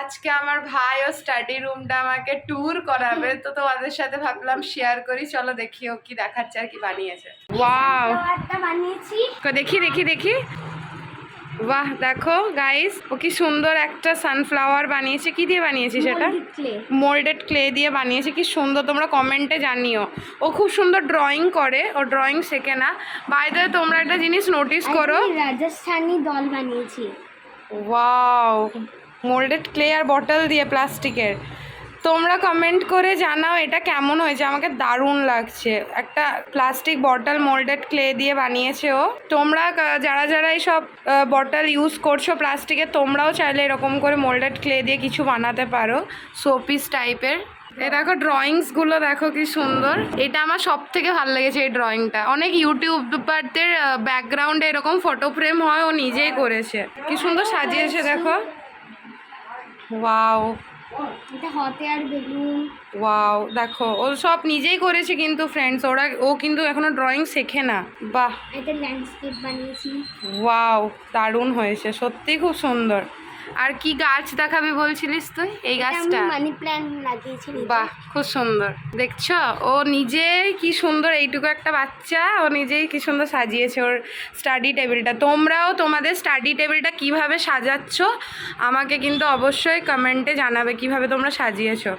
আজকে আমার ভাই ও স্টাডি রুমটা আমাকে ট্যুর করাবে তো তোমাদের সাথে ভাবলাম শেয়ার করি চলো দেখি ও কি দেখাচ্ছে আর কি বানিয়েছে। ওয়াও বানিয়েছি। দেখি দেখি দেখি। বাহ দেখো গাইস ও কি সুন্দর একটা সানফ্লাওয়ার বানিয়েছে। কি দিয়ে বানিয়েছি সেটা? মোল্ডেড ক্লে দিয়ে বানিয়েছে কি সুন্দর তোমরা কমেন্টে জানিও। ও খুব সুন্দর ড্রয়িং করে ও ড্রয়িং শেখে না। বাইরে তোমরা একটা জিনিস নোটিস করো। রাজস্থানি দল বানিয়েছি। ওয়াও মোল্ডেড ক্লে আর বটল দিয়ে প্লাস্টিকের। তোমরা কমেন্ট করে জানাও এটা কেমন হয়েছে। আমাকে দারুণ লাগছে। একটা প্লাস্টিক বটল মোল্ডেড ক্লে দিয়ে বানিয়েছে ও। তোমরা যারা যারা এইসব বটল ইউজ করছ প্লাস্টিকের তোমরাও চাইলে এরকম করে মোল্ডেড ক্লে দিয়ে কিছু বানাতে পারো। শোপিস টাইপের এ দেখো ড্রয়িংসগুলো দেখো কি সুন্দর। এটা আমার সব থেকে ভালো লেগেছে এই ড্রয়িংটা অনেক ইউটিউবারদের ব্যাকগ্রাউন্ডে এরকম ফটো ফ্রেম হয়, ও নিজেই করেছে। কি সুন্দর সাজিয়েছে দেখো। ওয়াও এটা হতে আর বেলুন ওয়াও দেখো ও সব নিজেই করেছে কিন্তু ফ্রেন্ডস ওরা ও কিন্তু এখনও ড্রয়িং শেখে না। বাহ! এটা ল্যান্ডস্কেপ বানিয়েছি। ওয়াও দারুণ হয়েছে সত্যি খুব সুন্দর। আর কি গাছ দেখাবি বলছিলিস তুই? এই গাছটা? মানি প্ল্যান্ট লাগিয়েছি বাহ খুব সুন্দর। দেখছ? ও নিজেই কি সুন্দর এইটুকু একটা বাচ্চা ও নিজেই কি সুন্দর সাজিয়েছে ওর স্টাডি টেবিলটা তোমরাও তোমাদের স্টাডি টেবিলটা কীভাবে সাজাচ্ছ আমাকে কিন্তু অবশ্যই কমেন্টে জানাবে কীভাবে তোমরা সাজিয়েছো।